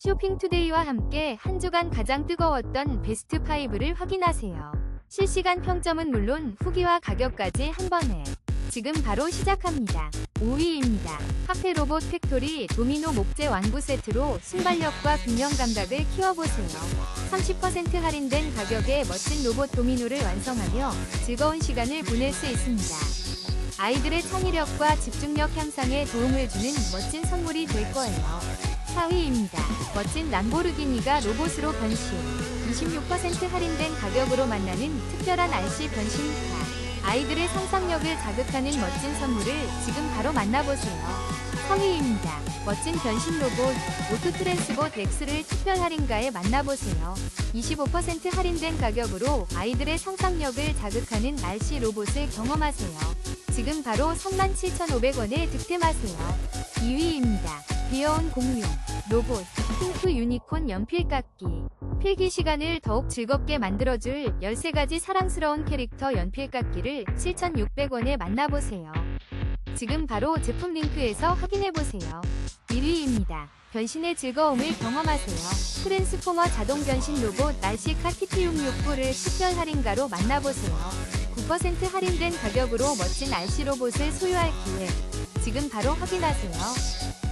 쇼핑투데이와 함께 한 주간 가장 뜨거웠던 베스트 5를 확인하세요. 실시간 평점은 물론 후기와 가격까지 한 번에. 지금 바로 시작합니다. 5위입니다. 카페 로봇 팩토리 도미노 목재 완구 세트로 순발력과 균형 감각을 키워보세요. 30% 할인된 가격에 멋진 로봇 도미노를 완성하며 즐거운 시간을 보낼 수 있습니다. 아이들의 창의력과 집중력 향상에 도움을 주는 멋진 선물이 될 거예요. 4위입니다. 멋진 람보르기니가 로봇으로 변신. 26% 할인된 가격으로 만나는 특별한 RC 변신카. 아이들의 상상력을 자극하는 멋진 선물을 지금 바로 만나보세요. 3위입니다. 멋진 변신 로봇 오토 트랜스봇 X를 특별 할인가에 만나보세요. 25% 할인된 가격으로 아이들의 상상력을 자극하는 RC 로봇을 경험하세요. 지금 바로 37,500원에 득템하세요. 2위입니다. 귀여운 공룡, 로봇, 핑크 유니콘 연필 깎기. 필기 시간을 더욱 즐겁게 만들어줄 13가지 사랑스러운 캐릭터 연필 깎기를 7,600원에 만나보세요. 지금 바로 제품 링크에서 확인해보세요. 1위입니다. 변신의 즐거움을 경험하세요. 트랜스포머 자동 변신 로봇 날씨카 TT669를 특별 할인가로 만나보세요. 9% 할인된 가격으로 멋진 RC 로봇을 소유할 기회. 지금 바로 확인하세요.